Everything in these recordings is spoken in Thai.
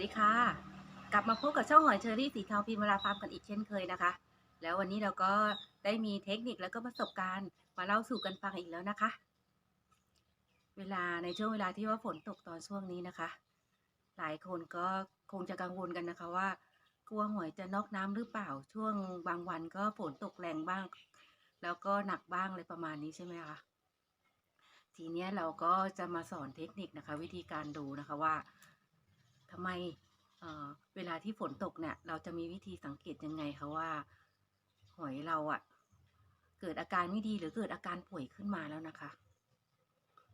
ดีค่ะ กลับมาพบกับช่องหอยเชอรี่สีเทาพิมราฟาร์มกันอีกเช่นเคยนะคะ แล้ววันนี้เราก็ได้มีเทคนิคแล้วก็ประสบการณ์มาเล่าสู่กันฟังอีกแล้วนะคะ เวลาในช่วงเวลาที่ว่าฝนตกตอนช่วงนี้นะคะ หลายคนก็คงจะกังวลกันนะคะว่า กลัวหอยจะนอกน้ำหรือเปล่าช่วงบางวันก็ฝนตกแรงบ้าง แล้วก็หนักบ้างอะไรประมาณนี้ใช่ไหมคะทีนี้เราก็จะมาสอนเทคนิคนะคะ วิธีการดูนะคะว่า ทำไมเเวลาที่ฝนตกเนี่ย เราจะมีวิธีสังเกตยังไงคะว่า หอยเราอะ่ะ เกิดอาการไม่ดีหรือเกิดอาการป่วยขึ้นมาแล้วนะคะ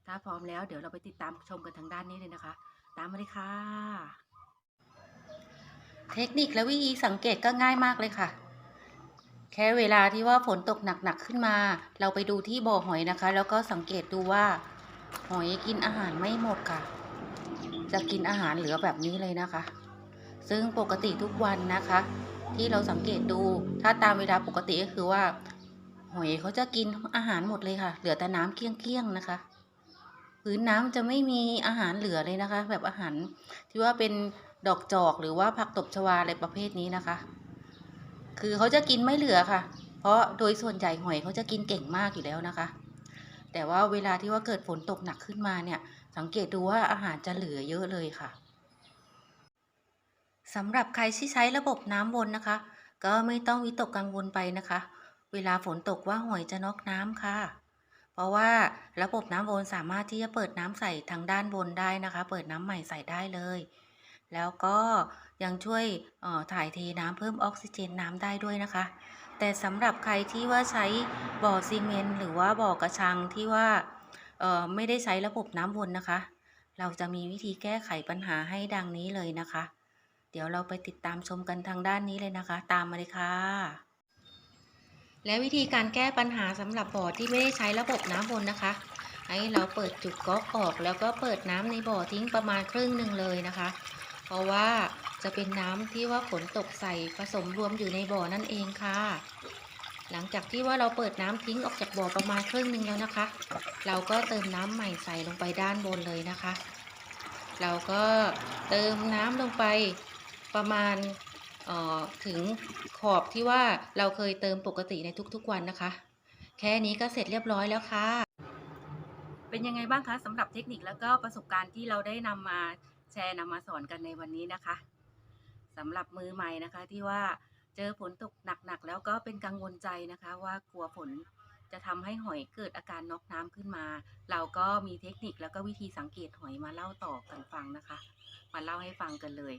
ถ้าพร้อมแล้วเดี๋ยวเราไปติดตามชมกันทางด้านนี้เลยนะคะ ตามมาเลยค่ะ เทคนิคและวิธีสังเกตก็ง่ายมากเลยค่ะแค่เวลาที่ว่าฝนตกหนักๆขึ้นมา เราไปดูที่บ่อหอยนะคะ แล้วก็สังเกตดูว่า หอยกินอาหารไม่หมดค่ะ จะกินอาหารเหลือแบบนี้เลยนะคะ ซึ่งปกติทุกวันนะคะ ที่เราสังเกตดูถ้าตามเวลาปกติก็คือว่า หอยเขาจะกินอาหารหมดเลยค่ะ เหลือแต่น้ำเกลี้ยงๆนะคะพื้นน้ำจะไม่มีอาหารเหลือเลยนะคะ แบบอาหารที่ว่าเป็นดอกจอกหรือว่าผักตบชวาอะไรประเภทนี้นะคะ คือเขาจะกินไม่เหลือค่ะ เพราะโดยส่วนใหญ่หอยเขาจะกินเก่งมากอยู่แล้วนะคะ แต่ว่าเวลาที่ว่าเกิดฝนตกหนักขึ้นมาเนี่ย สังเกตดูว่าอาหารจะเหลือเยอะเลยค่ะสำหรับใครที่ใช้ระบบน้ำวนนะคะ ก็ไม่ต้องวิตกกังวลไปนะคะ เวลาฝนตกว่าหอยจะนอกน้ำค่ะ เพราะว่าระบบน้ำวนสามารถที่จะเปิดน้ำใส่ทางด้านบนได้นะคะ เปิดน้ำใหม่ใส่ได้เลย แล้วก็ยังช่วยออถ่ายเทน้ำเพิ่มออกซิเจนน้ำได้ด้วยนะคะ แต่สำหรับใครที่ว่าใช้บ่อซีเมนต์หรือว่าบ่อกระชังที่ว่า ไม่ได้ใช้ระบบน้ำวนนะคะ เราจะมีวิธีแก้ไขปัญหาให้ดังนี้เลยนะคะ เดี๋ยวเราไปติดตามชมกันทางด้านนี้เลยนะคะ ตามมาเลยค่ะ และวิธีการแก้ปัญหาสำหรับบ่อที่ไม่ได้ใช้ระบบน้ำวนนะคะ ให้เราเปิดจุดก๊อกออก แล้วก็เปิดน้ำในบ่อทิ้งประมาณครึ่งหนึ่งเลยนะคะ เพราะว่าจะเป็นน้ำที่ว่าฝนตกใส่ผสมรวมอยู่ในบ่อนั่นเองค่ะ หลังจากที่ว่าเราเปิดน้ำทิ้งออกจากบ่อประมาณครึ่งหนึ่งแล้วนะคะ เราก็เติมน้ำใหม่ใส่ลงไปด้านบนเลยนะคะ เราก็เติมน้ำลงไปประมาณออถึงขอบที่ว่าเราเคยเติมปกติในทุกๆวันนะคะ แค่นี้ก็เสร็จเรียบร้อยแล้วค่ะ เป็นยังไงบ้างคะสำหรับเทคนิคแล้วก็ประสบการณ์ที่เราได้นำมาแชร์นำมาสอนกันในวันนี้นะคะสำหรับมือใหม่นะคะที่ว่า เจอฝนตกหนักๆแล้วก็เป็นกังวลใจนะคะว่ากลัวฝนจะทำให้หอยเกิดอาการน็อกน้ำขึ้นมา เราก็มีเทคนิคแล้วก็วิธีสังเกตหอยมาเล่าต่อกันฟังนะคะ มาเล่าให้ฟังกันเลย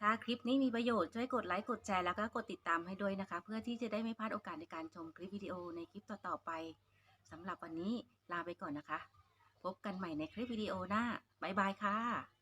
ถ้าคลิปนี้มีประโยชน์ช่วยกดไลค์กดแชร์แล้วก็กดติดตามให้ด้วยนะคะ เพื่อที่จะได้ไม่พลาดโอกาสในการชมคลิปวิดีโอในคลิปต่อๆไปสำหรับวันนี้ลาไปก่อนนะคะ พบกันใหม่ในคลิปวิดีโอหน้าบ๊ายบายค่ะ